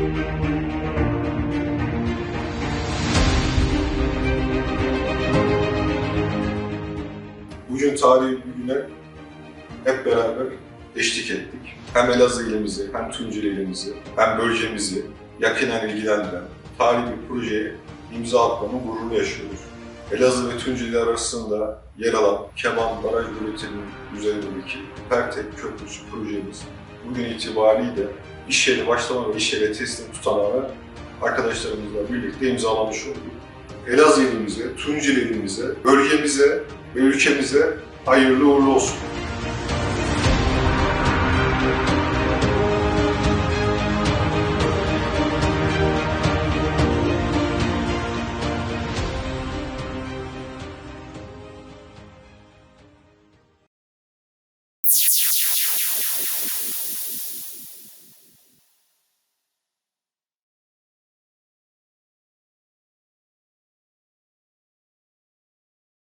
Bugün tarihi bir güne hep beraber eşlik ettik. Hem Elazığ ilimizi, hem Tunceli ilimizi, hem bölgemizi yakinen ilgilendiren tarihi bir projeye imza atmanın gururunu yaşıyoruz. Elazığ ve Tunceli arasında yer alan Keman Baraj üretiminin üzerindeki Pertek Köprüsü projemiz bugün itibariyle iş yeri başlama ve iş yeri teslim tutanağı arkadaşlarımızla birlikte imzalamış olduk. Elazığ ilimize, Tunceli ilimize, bölgemize ve ülkemize hayırlı uğurlu olsun.